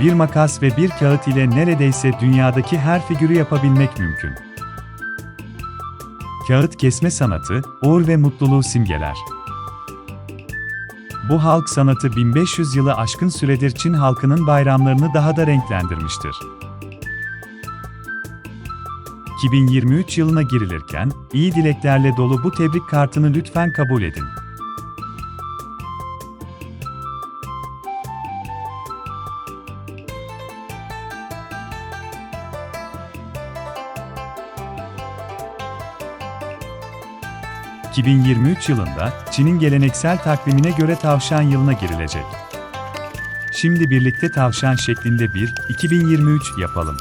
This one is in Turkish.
bir makas ve bir kağıt ile neredeyse dünyadaki her figürü yapabilmek mümkün. Kağıt kesme sanatı, uğur ve mutluluğu simgeler. Bu halk sanatı 1500 yılı aşkın süredir Çin halkının bayramlarını daha da renklendirmiştir. 2023 yılına girilirken, iyi dileklerle dolu bu tebrik kartını lütfen kabul edin. ...2023 yılında Çin'in geleneksel takvimine göre tavşan yılına girilecek. Şimdi birlikte tavşan şeklinde bir 2023 yapalım.